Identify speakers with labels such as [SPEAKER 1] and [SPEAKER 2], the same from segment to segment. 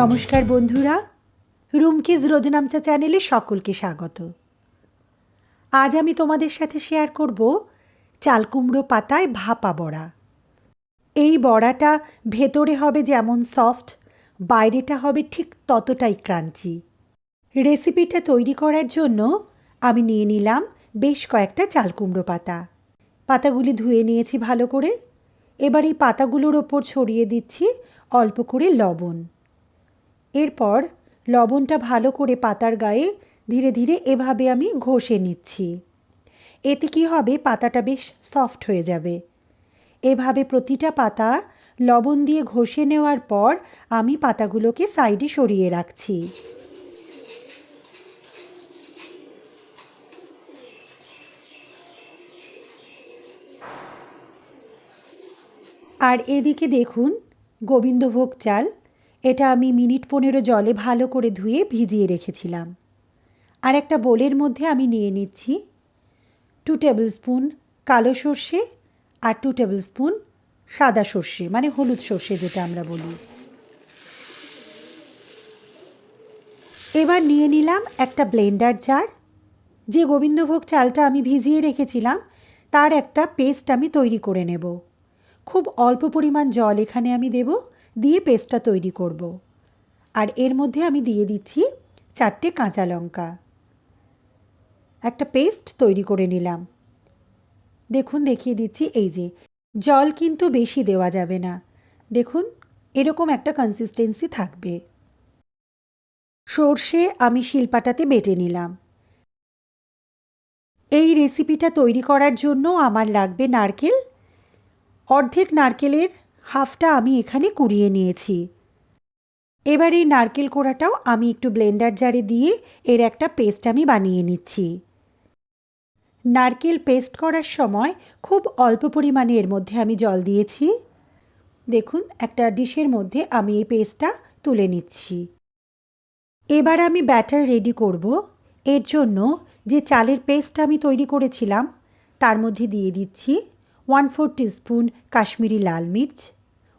[SPEAKER 1] নমস্কার বন্ধুরা। রুমকিজ রোজনামচা চ্যানেলে সকলকে স্বাগত। আজ আমি তোমাদের সাথে শেয়ার করব চালকুমড়ো পাতায় ভাপা বড়া। এই বড়াটা ভেতরে হবে যেমন সফট, বাইরেটা হবে ঠিক ততটাই ক্রাঞ্চি। রেসিপিটা তৈরি করার জন্য আমি নিয়ে নিলাম বেশ কয়েকটা চালকুমড়ো পাতা। পাতাগুলি ধুয়ে নিয়েছি ভালো করে। এবার এই পাতাগুলোর ওপর ছড়িয়ে দিচ্ছি অল্প করে লবণ। এরপর লবণটা ভালো করে পাতার গায়ে ধীরে ধীরে এভাবে আমি ঘষে নিচ্ছি। এতে কি হবে? পাতাটা বেশ সফট হয়ে যাবে। এভাবে প্রতিটা পাতা লবণ দিয়ে ঘষে নেওয়ার পর আমি পাতাগুলোকে সাইডে সরিয়ে রাখছি। আর এদিকে দেখুন, গোবিন্দভোগ চাল এটা আমি মিনিট পনেরো জলে ভালো করে ধুয়ে ভিজিয়ে রেখেছিলাম। আর একটা বোলের মধ্যে আমি নিয়ে নিচ্ছি টু টেবিল স্পুন কালো সর্ষে আর টু টেবিল স্পুন সাদা সর্ষে মানে হলুদ সর্ষে যেটা আমরা বলি। এবার নিয়ে নিলাম একটা ব্লেন্ডার জার যে গোবিন্দভোগ চালটা আমি ভিজিয়ে রেখেছিলাম, তার একটা পেস্ট আমি তৈরি করে নেব। খুব অল্প পরিমাণ জল এখানে আমি দেব। দিয়ে পেস্টটা তৈরি করব। আর এর মধ্যে আমি দিয়ে দিচ্ছি চারটে কাঁচা লঙ্কা। একটা পেস্ট তৈরি করে নিলাম। দেখুন, দেখিয়ে দিচ্ছি, এই যে, জল কিন্তু বেশি দেওয়া যাবে না। দেখুন, এরকম একটা কনসিস্টেন্সি থাকবে। সর্ষে আমি শিলপাটাতে বেটে নিলাম। এই রেসিপিটা তৈরি করার জন্য আমার লাগবে নারকেল। অর্ধেক নারকেলের হাফটা আমি এখানে কুড়িয়ে নিয়েছি। এবার এই নারকেল কোড়াটাও আমি একটু ব্লেন্ডার জারে দিয়ে এর একটা পেস্ট আমি বানিয়ে নিচ্ছি। নারকেল পেস্ট করার সময় খুব অল্প পরিমাণে এর মধ্যে আমি জল দিয়েছি। দেখুন, একটা ডিশের মধ্যে আমি এই পেস্টটা তুলে নিচ্ছি। এবার আমি ব্যাটার রেডি করব। এর জন্য যে চালের পেস্ট আমি তৈরি করেছিলাম, তার মধ্যে দিয়ে দিচ্ছি ওয়ান ফোর স্পুন কাশ্মীরি লাল মির্চ,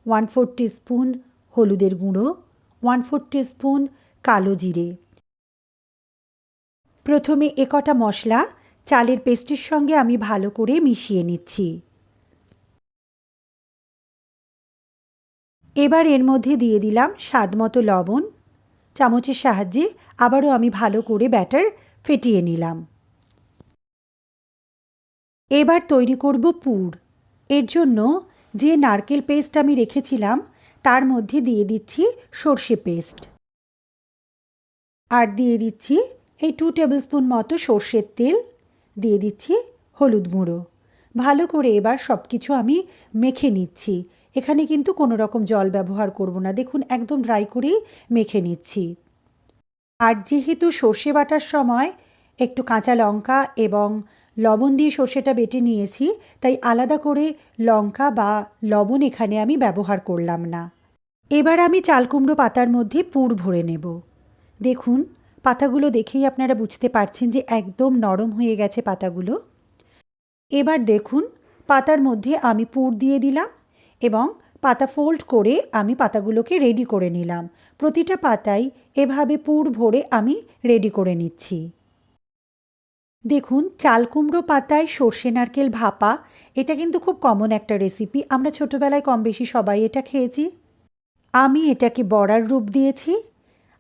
[SPEAKER 1] ওয়ান ফোর স্পুন হলুদের গুঁড়ো, ওয়ান ফোর স্পুন কালো জিরে। প্রথমে একটা মশলা চালের পেস্টের সঙ্গে আমি ভালো করে মিশিয়ে নিচ্ছি। এবার এর মধ্যে দিয়ে দিলাম স্বাদ মতো লবণ। চামচের সাহায্যে আবারও আমি ভালো করে ব্যাটার ফেটিয়ে নিলাম। এবার তৈরি করব পুর। এর জন্য যে নারকেল পেস্ট আমি রেখেছিলাম, তার মধ্যে দিয়ে দিচ্ছি সর্ষে পেস্ট। আর দিয়ে দিচ্ছি এই টু টেবিল স্পুন মতো সর্ষের তেল, দিয়ে দিচ্ছি হলুদ গুঁড়ো। ভালো করে এবার সব কিছু আমি মেখে নিচ্ছি। এখানে কিন্তু কোনো রকম জল ব্যবহার করব না। দেখুন, একদম ড্রাই করেই মেখে নিচ্ছি। আর যেহেতু সর্ষে বাটার সময় একটু কাঁচা লঙ্কা এবং লবণ দিয়ে সর্ষেটা বেটে নিয়েছি, তাই আলাদা করে লঙ্কা বা লবণ এখানে আমি ব্যবহার করলাম না। এবার আমি চালকুমড়ো পাতার মধ্যে পুর ভরে নেব। দেখুন, পাতাগুলো দেখেই আপনারা বুঝতে পারছেন যে একদম নরম হয়ে গেছে পাতাগুলো। এবার দেখুন, পাতার মধ্যে আমি পুর দিয়ে দিলাম এবং পাতা ফোল্ড করে আমি পাতাগুলোকে রেডি করে নিলাম। প্রতিটা পাতায় এভাবে পুর ভরে আমি রেডি করে নিচ্ছি। দেখুন চালকুমড়ো পাতায় সর্ষে, নারকেল ভাপা, এটা কিন্তু খুব কমন একটা রেসিপি আমরা ছোটোবেলায় কম বেশি সবাই এটা খেয়েছি। আমি এটাকে বড়ার রূপ দিয়েছি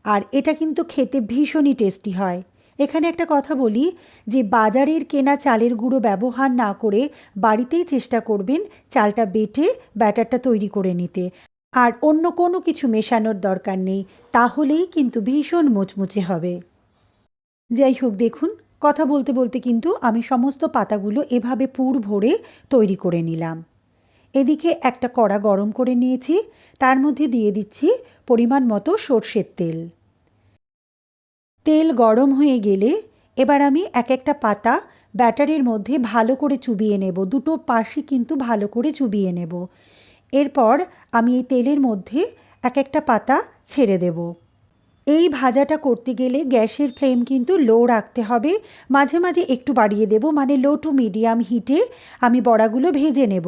[SPEAKER 1] আর এটা কিন্তু খেতে ভীষণই টেস্টি হয়। এখানে একটা কথা বলি যে, বাজারের কেনা চালের গুঁড়ো ব্যবহার না করে বাড়িতেই চেষ্টা করবেন চালটা বেটে ব্যাটারটা তৈরি করে নিতে। আর অন্য কোনো কিছু মেশানোর দরকার নেই, তাহলেই কিন্তু ভীষণ মুচমুচে হবে। যাই হোক, দেখুন কথা বলতে বলতে কিন্তু আমি সমস্ত পাতাগুলো এভাবে পুর ভরে তৈরি করে নিলাম। এদিকে একটা কড়া গরম করে নিয়েছি, তার মধ্যে দিয়ে দিচ্ছি পরিমাণ মতো সর্ষের তেল। তেল গরম হয়ে গেলে এবার আমি এক একটা পাতা ব্যাটারের মধ্যে ভালো করে চুবিয়ে নেব, দুটো পাশই কিন্তু ভালো করে চুবিয়ে নেব। এরপর আমি এই তেলের মধ্যে এক একটা পাতা ছেড়ে দেব। এই ভাজাটা করতে গেলে গ্যাসের ফ্লেম কিন্তু লো রাখতে হবে। মাঝে মাঝে একটু বাড়িয়ে দেব মানে লো টু মিডিয়াম হিটে আমি বড়াগুলো ভেজে নেব।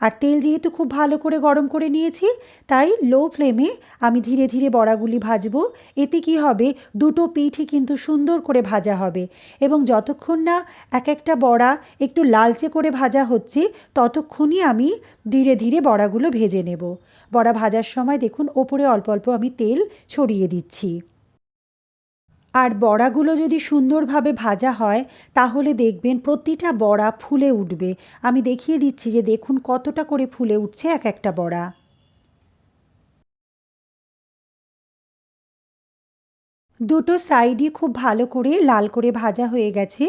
[SPEAKER 1] আর তেল যেহেতু খুব ভালো করে গরম করে নিয়েছি, তাই লো ফ্লেমে আমি ধীরে ধীরে বড়াগুলি ভাজবো। এতে কি হবে, দুটো পিঠই কিন্তু সুন্দর করে ভাজা হবে এবং যতক্ষণ না এক একটা বড়া একটু লালচে করে ভাজা হচ্ছে, ততক্ষণই আমি ধীরে ধীরে বড়াগুলো ভেজে নেব। বড়া ভাজার সময় দেখুন, ওপরে অল্প অল্প আমি তেল ছড়িয়ে দিচ্ছি। আর বড়াগুলো যদি সুন্দরভাবে ভাজা হয়, তাহলে দেখবেন প্রতিটা বড়া ফুলে উঠবে। আমি দেখিয়ে দিচ্ছি যে দেখুন কতটা করে ফুলে উঠছে এক একটা বড়া। দুটো সাইডই খুব ভালো করে লাল করে ভাজা হয়ে গেছে।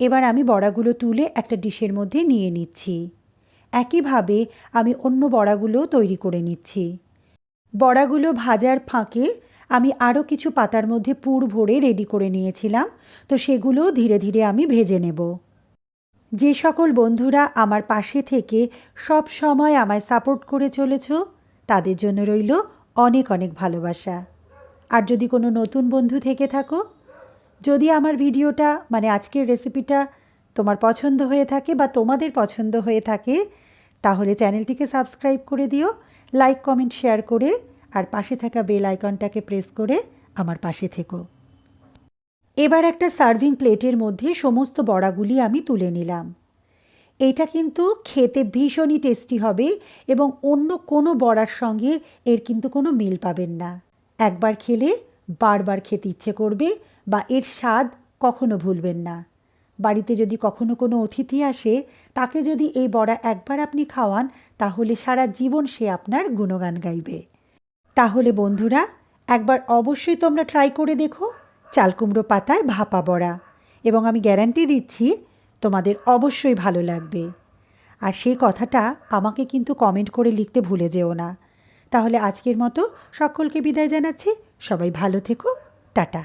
[SPEAKER 1] এবার আমি বড়াগুলো তুলে একটা ডিশের মধ্যে নিয়ে নিচ্ছি। একইভাবে আমি অন্য বড়াগুলো তৈরি করে নিচ্ছি। বড়াগুলো ভাজার ফাঁকে আমি আরও কিছু পাতার মধ্যে পুর ভরে রেডি করে নিয়েছিলাম, তো সেগুলো ধীরে ধীরে আমি ভেজে নেব। যে সকল বন্ধুরা আমার পাশে থেকে সব সময় আমায় সাপোর্ট করে চলেছ, তাদের জন্য রইল অনেক অনেক ভালোবাসা। আর যদি কোনো নতুন বন্ধু থেকে থাকো, যদি আমার ভিডিওটা মানে আজকের রেসিপিটা তোমার পছন্দ হয়ে থাকে বা তোমাদের পছন্দ হয়ে থাকে, তাহলে চ্যানেলটিকে সাবস্ক্রাইব করে দিও লাইক কমেন্ট শেয়ার করে আর পাশে থাকা বেল আইকনটাকে প্রেস করে আমার পাশে থেকো। এবার একটা সার্ভিং প্লেটের মধ্যে সমস্ত বড়াগুলি আমি তুলে নিলাম। এটা কিন্তু খেতে ভীষণই টেস্টি হবে এবং অন্য কোনো বড়ার সঙ্গে এর কিন্তু কোনো মিল পাবেন না। একবার খেলে বারবার খেতে ইচ্ছে করবে বা এর স্বাদ কখনো ভুলবেন না। বাড়িতে যদি কখনো কোনো অতিথি আসে, তাকে যদি এই বড়া একবার আপনি খাওয়ান, তাহলে সারা জীবন সে আপনার গুণগান গাইবে। তাহলে বন্ধুরা, একবার অবশ্যই তোমরা ট্রাই করে দেখো। চালকুমড়ো পাতায় ভাপা বড়া। এবং আমি গ্যারান্টি দিচ্ছি, তোমাদের অবশ্যই ভালো লাগবে। আর সেই কথাটা আমাকে কিন্তু কমেন্ট করে লিখতে ভুলে যেও না। তাহলে আজকের মতো সকলকে বিদায় জানাচ্ছি। সবাই ভালো থেকো। টাটা।